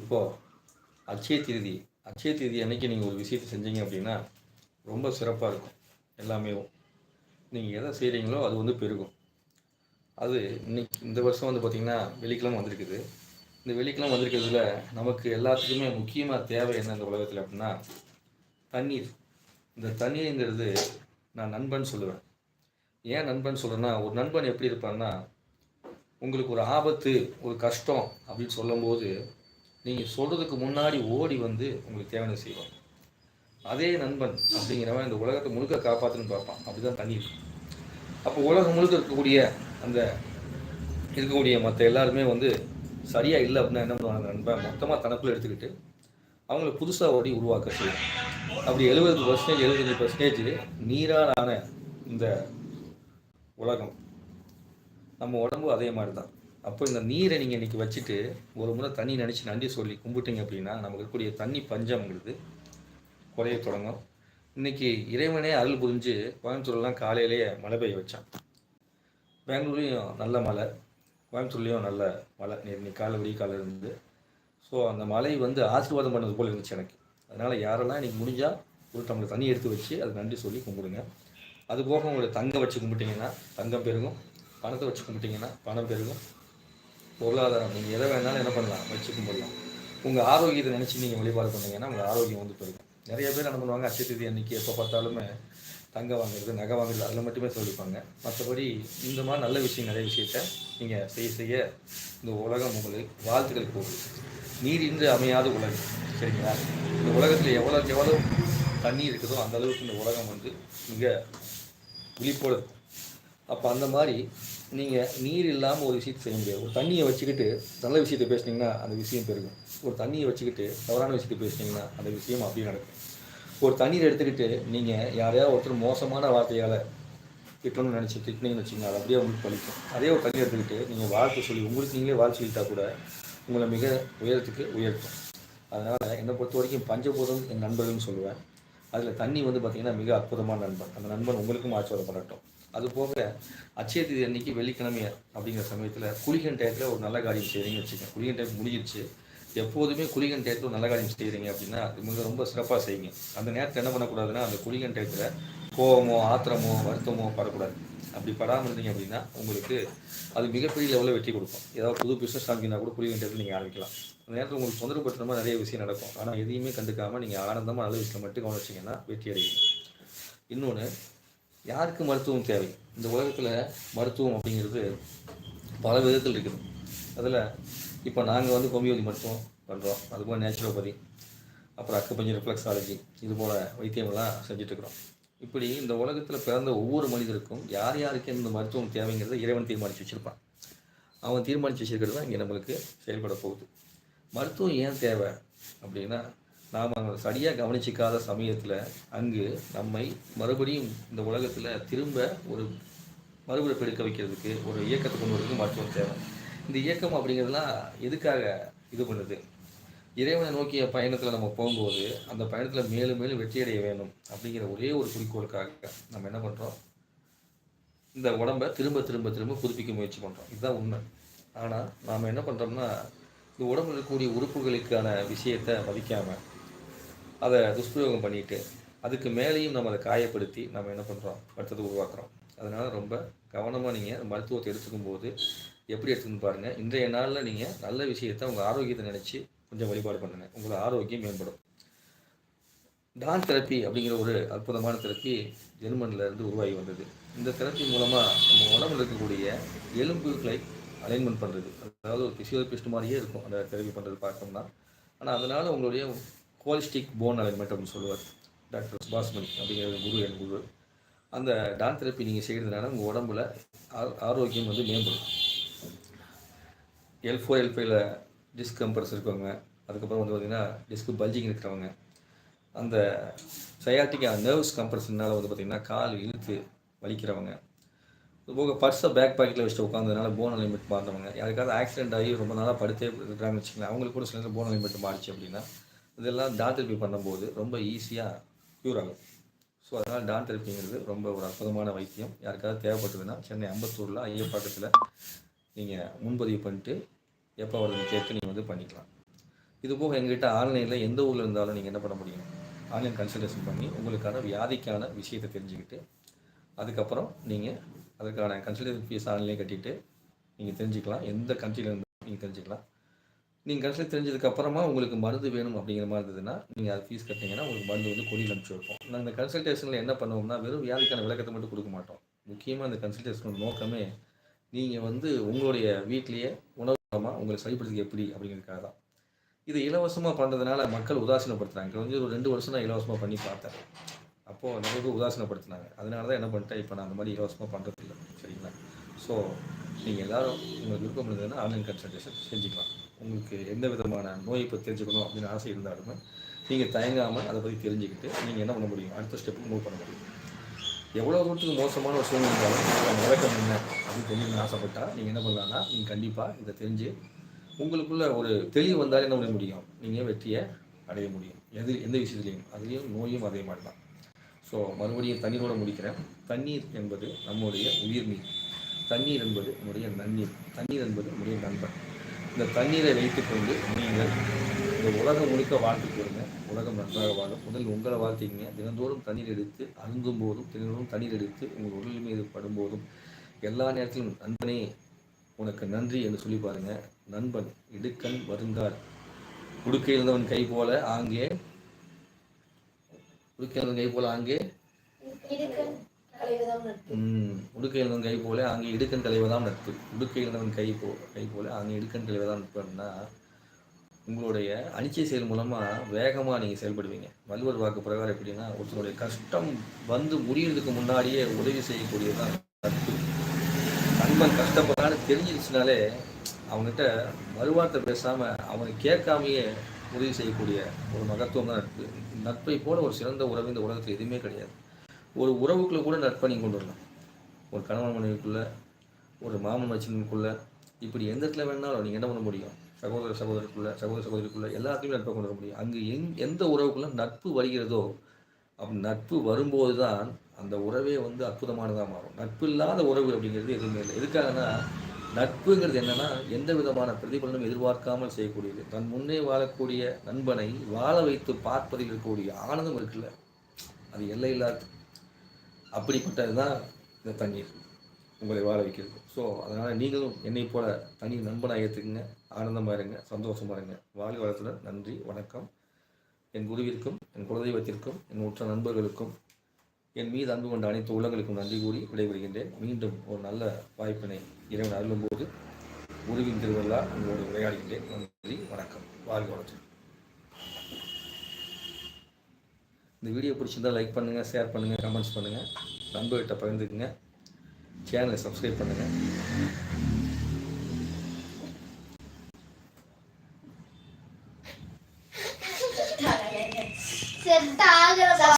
இப்போது அச்சய திருதி அச்சய திருதி அன்னைக்கு நீங்கள் ஒரு விஷயத்தை செஞ்சீங்க அப்படின்னா ரொம்ப சிறப்பாக இருக்கும். எல்லாமே நீங்கள் எதை செய்கிறீங்களோ அது வந்து பெருகும். அது இன்னைக்கு இந்த வருஷம் வந்து பார்த்திங்கன்னா வெள்ளிக்கிழமை வந்திருக்குது. இந்த வெள்ளிக்கிழமை வந்திருக்கிறதுல நமக்கு எல்லாத்துக்குமே முக்கியமாக தேவை என்ன இந்த உலகத்தில் அப்படின்னா தண்ணீர். இந்த தண்ணீருங்கிறது நான் நண்பன் சொல்லுவேன். ஏன் நண்பன் சொல்கிறேன்னா ஒரு நண்பன் எப்படி இருப்பான்னா உங்களுக்கு ஒரு ஆபத்து ஒரு கஷ்டம் அப்படின்னு சொல்லும்போது நீங்கள் சொல்கிறதுக்கு முன்னாடி ஓடி வந்து உங்களுக்கு தேவையான செய்வாங்க அதே நண்பன் அப்படிங்கிறவன் இந்த உலகத்தை முழுக்க காப்பாற்றுன்னு பார்ப்பான். அப்படி தான் தண்ணீர். அப்போ உலகம் முழுக்க இருக்கக்கூடிய அந்த இருக்கக்கூடிய மற்ற எல்லாருமே வந்து சரியாக இல்லை அப்படின்னா என்ன பண்ணுவாங்க நண்பன் மொத்தமாக தனக்குள்ளே எடுத்துக்கிட்டு அவங்கள புதுசாக ஓடி உருவாக்க செய்யும். அப்படி எழுபது பர்சன்டேஜ் எழுபத்தஞ்சு பர்சன்டேஜ் நீரால் இந்த உலகம். நம்ம உடம்பு அதே மாதிரி தான் அப்போ இந்த நீரை நீங்கள் இன்றைக்கி வச்சுட்டு ஒரு முறை தண்ணி நினச்சி நன்றி சொல்லி கும்பிட்டீங்க அப்படின்னா நமக்கு இருக்கக்கூடிய தண்ணி பஞ்சம்ங்கிறது குறைய தொடங்கும். இன்னைக்கு இறைவனே அருள் புரிஞ்சு கோயம்புத்தூர்லாம் காலையிலேயே மழை பெய்ய வச்சான். பெங்களூர்லேயும் நல்ல மழை கோயம்புத்தூர்லேயும் நல்ல மழை. நேர் இன்னைக்கு காலை விடிய காலை இருந்து. ஸோ அந்த மழை வந்து ஆசீர்வாதம் பண்ணது போல் இருந்துச்சு எனக்கு. அதனால் யாரெல்லாம் இன்றைக்கி முடிஞ்சால் ஒரு டம்ளர் தண்ணி எடுத்து வச்சு அது நன்றி சொல்லி கும்பிடுங்க. அது போக உங்களை தங்கம் வச்சு கும்பிட்டீங்கன்னா தங்கம் பெருகும். பணத்தை வச்சு கும்பிட்டீங்கன்னா பணம் பெருகும். பொருளாதாரம். நீங்கள் எதை வேணாலும் என்ன பண்ணலாம்? வச்சு கும்பிடலாம். உங்கள் ஆரோக்கியத்தை நினச்சி நீங்கள் வழிபாடு பண்ணீங்கன்னா உங்கள் ஆரோக்கியம் வந்து பெருகும். நிறைய பேர் என்ன பண்ணுவாங்க? அச்சய அன்னைக்கு எப்போ பார்த்தாலுமே தங்கம் வாங்குறது நகை வாங்குறது அதில் மட்டுமே சொல்லிப்பாங்க. மற்றபடி இந்த மாதிரி நல்ல விஷயம் நிறைய விஷயத்த நீங்கள் செய்ய செய்ய இந்த உலகம் உங்களுக்கு வாழ்த்துக்கள் போகுது நீர் இன்று அமையாத உலகம். சரிங்களா? இந்த உலகத்தில் எவ்வளோ எவ்வளோ தண்ணி இருக்குதோ அந்த அளவுக்கு இந்த உலகம் வந்து மிக விழிப்போடு இருக்கும். அப்போ அந்த மாதிரி நீங்கள் நீர் இல்லாமல் ஒரு விஷயத்தை செய்ய முடியாது. ஒரு தண்ணியை வச்சுக்கிட்டு நல்ல விஷயத்தை பேசுனீங்கன்னா அந்த விஷயம் பெருகும். ஒரு தண்ணியை வச்சுக்கிட்டு தவறான விஷயத்தை பேசுனீங்கன்னா அந்த விஷயம் அப்படியே நடக்கும். ஒரு தண்ணீர் எடுத்துக்கிட்டு நீங்கள் யாரையாவது ஒருத்தர் மோசமான வார்த்தையால் திட்டணும்னு நினச்சி திட்டினீங்கன்னு வச்சுங்க அது அப்படியே உங்களுக்கு பழிக்கும். அதே ஒரு தண்ணி எடுத்துக்கிட்டு நீங்கள் வாழ்த்து சொல்லி உங்களுக்கு நீங்களே வாழ்த்து சொல்லிட்டா கூட உங்களை மிக உயரத்துக்கு உயர்த்தும். அதனால் என்னை பொறுத்த வரைக்கும் பஞ்சபூதம் என் நண்பர்கள்னு சொல்லுவேன். அதில் தண்ணி வந்து பார்த்திங்கன்னா மிக அற்புதமான நண்பன். அந்த நண்பன் உங்களுக்கும் ஆச்சரியம் பண்ணட்டும். அது போக அச்சய தேதி அன்னைக்கு வெள்ளிக்கிழமை அப்படிங்கிற சமயத்தில் குளிகன் டயத்தில் ஒரு நல்ல காரியம் செய்கிறீங்க வச்சுக்கோங்க. குளிகன் டயம் முடிஞ்சிருச்சு. எப்போதுமே குளிகன் டயத்தில் ஒரு நல்ல காரியம் செய்கிறீங்க அப்படின்னா அது மிக ரொம்ப சிறப்பாக செய்யுங்க. அந்த நேரத்தில் என்ன பண்ணக்கூடாதுன்னா அந்த குளிகன் டயத்தில் கோவமோ ஆத்திரமோ வருத்தமோ படக்கூடாது. அப்படி படாமல் இருந்தீங்க அப்படின்னா உங்களுக்கு அது மிகப்பெரிய லெவலில் வெற்றி கொடுக்கும். ஏதாவது புது பிஸ்னஸ் ஆரம்பிங்கன்னா கூட குளிகன் டயத்தில் நீங்கள் ஆரம்பிக்கலாம். அந்த நேரத்தில் உங்களுக்கு தொந்தரவு மாதிரி நிறைய விஷயம் நடக்கும். ஆனால் எதையுமே கண்டுக்காமல் நீங்கள் ஆனந்தமாக நல்ல விஷயத்தில் மட்டும் கவனிச்சிங்கன்னா வெற்றி அடைவீங்க. இன்னொன்று யாருக்கு மருத்துவம் தேவை? இந்த உலகத்தில் மருத்துவம் அப்படிங்கிறது பல விதத்தில் இருக்குது. அதில் இப்போ நாங்கள் வந்து ஹோமியோபதி மருத்துவம் பண்ணுறோம் அதுபோல் நேச்சுரோபதி அப்புறம் அக்குபஞ்சு ரிஃப்ளெக்ஸாலஜி இது போல் வைத்தியமெல்லாம் செஞ்சிட்ருக்குறோம் இப்படி இந்த உலகத்தில் பிறந்த ஒவ்வொரு மனிதருக்கும் யார் யாருக்கு இந்த மருத்துவம் தேவைங்கிறத இறைவன் தீர்மானித்து வச்சுருப்பான். அவன் தீர்மானித்து வச்சிருக்கிறது தான் இங்கே நம்மளுக்கு செயல்பட போகுது. மருத்துவம் ஏன் தேவை அப்படின்னா நாம் அங்கே சரியாக கவனிச்சிக்காத சமயத்தில் அங்கு நம்மை மறுபடியும் இந்த உலகத்தில் திரும்ப ஒரு மறுபிறப்பு எடுக்க வைக்கிறதுக்கு ஒரு இயக்கத்தை கொண்டு வரதுக்கு மருத்துவம் தேவை. இந்த இயக்கம் அப்படிங்கிறதுலாம் எதுக்காக இது பண்ணுது? இறைவனை நோக்கிய பயணத்தில் நம்ம போகும்போது அந்த பயணத்தில் மேலும் மேலும் வெற்றியடைய வேணும் அப்படிங்கிற ஒரே ஒரு குறிக்கோளுக்காக நம்ம என்ன பண்ணுறோம் இந்த உடம்பை திரும்ப திரும்ப திரும்ப புதுப்பிக்க முயற்சி பண்ணுறோம் இதுதான் உண்மை. ஆனால் நாம் என்ன பண்ணுறோம்னா இந்த உடம்புல இருக்கக்கூடிய உறுப்புகளுக்கான விஷயத்தை மதிக்காமல் அதை துஷ்பிரயோகம் பண்ணிட்டு அதுக்கு மேலேயும் நம்ம அதை காயப்படுத்தி நம்ம என்ன பண்ணுறோம் அடுத்தது உருவாக்குறோம். அதனால் ரொம்ப கவனமாக நீங்கள் மருத்துவத்தை எடுத்துக்கும் போது எப்படி எடுத்துக்கணும் பாருங்கள் இன்றைய நாளில் நீங்கள் நல்ல விஷயத்தை உங்கள் ஆரோக்கியத்தை நினச்சி கொஞ்சம் வழிபாடு பண்ணுங்க. உங்களோட ஆரோக்கியம் மேம்படும். டான் தெரப்பி அப்படிங்கிற ஒரு அற்புதமான தெரப்பி ஜெர்மனில் இருந்து உருவாகி வந்தது. இந்த தெரப்பி மூலமாக நம்ம உடம்புல இருக்கக்கூடிய எலும்புகளை அலைன்மெண்ட் பண்ணுறது அதாவது ஒரு பிசியோதெரபிஸ்ட் மாதிரியே இருக்கும். அந்த தெரப்பி பண்ணுறது பார்த்தோம்னா ஆனால் அதனால் உங்களுடைய குவாலிஸ்டிக் போன் அலைன்மெண்ட் அப்படின்னு சொல்லுவார். டாக்டர் சுபாஷ்மணி அப்படிங்கிற குரு என் குரு. அந்த டான் தெரப்பி நீங்கள் செய்கிறதுனால உங்கள் உடம்புல ஆரோக்கியம் வந்து மேம்படும். எல் ஃபோர் எல் ஃபைவ்ல டிஸ்க் கம்பர்ஸ் இருக்கவங்க அதுக்கப்புறம் வந்து பார்த்திங்கன்னா டிஸ்க் பல்ஜிங் இருக்கிறவங்க அந்த சயாட்டிக் நர்வ்ஸ் கம்ப்ரஷன்னால வந்து பார்த்திங்கன்னா கால் இழுத்து வலிக்கிறவங்க இது போக பர்ஸை பேக் பாக்கெட்டில் வச்சுட்டு உட்காந்ததுனால போன லிமிட் மாறினவங்க. யாருக்காவது ஆக்சிடென்ட் ஆகி ரொம்ப நாளாக படுத்தே இருக்கிறாங்கன்னு வச்சுக்கலாம் அவங்களுக்கு கூட சில போன லிமிட் மாறிச்சு அப்படின்னா இதெல்லாம் டான் தெரப்பி பண்ணும்போது ரொம்ப ஈஸியாக க்யூர் ஆகும். ஸோ அதனால் டான் தெரப்பிங்கிறது ரொம்ப ஒரு அற்புதமான வைத்தியம். யாருக்காவது தேவைப்பட்டதுன்னா சென்னை அம்பத்தூரில் ஐயப்பாக்கத்தில் நீங்கள் முன்பதிவு பண்ணிட்டு எப்போ வருதுன்னு கேட்டு நீங்கள் வந்து பண்ணிக்கலாம். இது போக எங்ககிட்ட ஆன்லைனில் எந்த ஊரில் இருந்தாலும் நீங்கள் என்ன பண்ண முடியும்? ஆன்லைன் கன்சல்டேஷன் பண்ணி உங்களுக்கான வியாதிக்கான விஷயத்தை தெரிஞ்சுக்கிட்டு அதுக்கப்புறம் நீங்கள் அதுக்கான கன்சல்டேஷன் ஃபீஸ் ஆன்லைன் கட்டிட்டு நீங்கள் தெரிஞ்சுக்கலாம். எந்த கண்ட்ரியில் நீங்கள் தெரிஞ்சுக்கலாம். நீங்கள் கன்சல்ட் தெரிஞ்சதுக்கப்புறமா உங்களுக்கு மருந்து வேணும் அப்படிங்கிற மாதிரி இருந்ததுன்னா நீங்கள் அது ஃபீஸ் கட்டிங்கன்னா உங்களுக்கு மருந்து வந்து கொடியில் அனுப்பிச்சு வைப்போம். நாங்கள் இந்த கன்சல்டேஷனில் என்ன பண்ணுவோம்னா வெறும் வியாதிக்கான விளக்கத்தை மட்டும் கொடுக்க மாட்டோம். முக்கியமாக அந்த கன்சல்டேஷனோட நோக்கமே நீங்கள் வந்து உங்களுடைய வீட்லேயே உணவு உங்களை சரிப்படுத்துக்கு எப்படி அப்படிங்கிறதுக்காக தான். இது இலவசமாக பண்ணுறதுனால மக்கள் உதாசீனப்படுத்துகிறாங்க வந்து ஒரு ரெண்டு வருஷம் நான் இலவசமாக பண்ணி பார்த்தேன். அப்போது நிறைய பேர் உதாசீனப்படுத்தினாங்க. அதனால தான் என்ன பண்ணிட்டேன் இப்போ நான் அந்த மாதிரி இலவசமாக பண்ணுறதில்ல சரிங்களா? ஸோ நீங்கள் எல்லாரும் உங்களுக்கு விருப்பம் இருந்ததுன்னா ஆன்லைன் கன்சல்டேஷன் செஞ்சுக்கலாம். உங்களுக்கு எந்த விதமான நோயை பற்றி தெரிஞ்சுக்கணும் அப்படின்னு ஆசை இருந்தாலுமே நீங்கள் தயங்காமல் அதை பற்றி தெரிஞ்சுக்கிட்டு நீங்கள் என்ன பண்ண முடியும்? அடுத்த ஸ்டெப்புக்கு மூவ் பண்ண முடியும். எவ்வளோ தூரத்துக்கு மோசமான ஒரு சூழ்நிலை இருந்தாலும் நம்ம என்ன அப்படின்னு தெரிஞ்சுக்கணும்னு ஆசைப்பட்டால் நீங்கள் என்ன பண்ணலாம்னா நீங்கள் கண்டிப்பாக இதை தெரிஞ்சு உங்களுக்குள்ள ஒரு தெளிவு வந்தால் என்ன பண்ண முடியும்? நீங்கள் வெற்றியை அடைய முடியும். எது எந்த விஷயத்துலையும். அதுலேயும் நோயும் அதே மாதிரி தான். ஸோ மறுபடியும் தண்ணீரோட முடிக்கிறேன். தண்ணீர் என்பது நம்முடைய உயிர்நீர் தண்ணீர் என்பது நம்முடைய நன்னீர் தண்ணீர் என்பது நம்முடைய நண்பன். இந்த தண்ணீரை வைத்துக்கொண்டு நீங்கள் இந்த உலகம் முழுக்க வாழ்த்து கொடுங்க உலகம் நன்றாக வாழும். முதல் உங்களை வாழ்த்திங்க தினந்தோறும் தண்ணீர் எடுத்து அருந்தும் போதும் தினந்தோறும் தண்ணீர் எடுத்து உங்கள் உடல் மீது படும்போதும் எல்லா நேரத்திலும் நண்பனே உனக்கு நன்றி என்று சொல்லி பாருங்க. நண்பன் இடுக்கண் வருந்தார் உடுக்கை இருந்தவன் கை போல ஆங்கே உடுக்கை இருந்தவன் கை போல ஆங்கே இடுக்கண் களைவுதான் நட்பு. ம், உடுக்கை இருந்தவன் கை போல அங்கே இடுக்கண் களைவதாம் நட்பு. உடுக்கை இருந்தவன் கை போ கை போல அங்கே இடுக்கண் களைவதாம் நட்புன்னா உங்களுடைய அனிச்சை செயல் மூலமாக வேகமாக நீங்கள் செயல்படுவீங்க. வள்ளுவர் வாக்கு பிரகாரம் எப்படின்னா ஒருத்தருடைய கஷ்டம் வந்து முடியறதுக்கு முன்னாடியே உதவி செய்யக்கூடியதுதான் நட்பு. நண்பன் கஷ்டப்படுறான்னு தெரிஞ்சிருச்சுனாலே அவங்ககிட்ட மறுவார்த்தை பேசாமல் அவனை கேட்காமையே உதவி செய்யக்கூடிய ஒரு மகத்துவம் தான் நட்பு நட்பை போல ஒரு சிறந்த உறவு இந்த உலகத்தில் எதுவுமே கிடையாது. ஒரு உறவுக்குள்ளே கூட நட்பை நீங்கள் கொண்டு வரலாம். ஒரு கணவன் மனைவிக்குள்ளே ஒரு மாமன் மச்சினுக்குள்ளே இப்படி எந்த இடத்துல வேணாலும் நீங்கள் என்ன பண்ண முடியும்? சகோதர சகோதரருக்குள்ள சகோதர சகோதரிக்குள்ளே எல்லாத்தையுமே நட்பை கொண்டு வர முடியும். அங்கு எங் எந்த உறவுக்குள்ளே நட்பு வருகிறதோ அப்படி நட்பு வரும்போது தான் அந்த உறவே வந்து அற்புதமானதாக மாறும். நட்பு இல்லாத உறவு அப்படிங்கிறது எதுவுமே இல்லை. எதுக்காகனா நட்புங்கிறது என்னன்னா எந்த விதமான பிரதிபலனும் எதிர்பார்க்காமல் செய்யக்கூடியது. தன் முன்னே வாழக்கூடிய நண்பனை வாழ வைத்து பார்ப்பதில் இருக்கக்கூடிய ஆனந்தம் இருக்குல்ல? அது எல்லை இல்லாத அப்படிப்பட்டது தான் இந்த தண்ணீர் உங்களை வாழ வைக்கிறது. ஸோ அதனால் நீங்களும் என்னை போல தனி நண்பனாக ஏற்றுக்குங்க ஆனந்தமாக இருங்க சந்தோஷமாக இருங்க. வாழ்க வளத்துடன். நன்றி வணக்கம். என் குருவிற்கும் என் குலதெய்வத்திற்கும் என் உற்ற நண்பர்களுக்கும் என் மீது அன்பு கொண்ட அனைத்து உள்ளங்களுக்கும் நன்றி கூறி விடைபெறுகின்றேன். மீண்டும் ஒரு நல்ல வாய்ப்பினை இறைவன் அருளும்போது குருவின் திருவிழா உங்களோடு உரையாடுகின்றேன். நன்றி வணக்கம். வாழ்க வளர்ச்சி இந்த வீடியோ பிடிச்சிருந்தா லைக் பண்ணுங்கள் ஷேர் பண்ணுங்கள் கமெண்ட்ஸ் பண்ணுங்கள் நண்பர்கிட்ட பகிர்ந்துக்குங்க. சேனலை சப்ஸ்கிரைப் பண்ணுங்கள்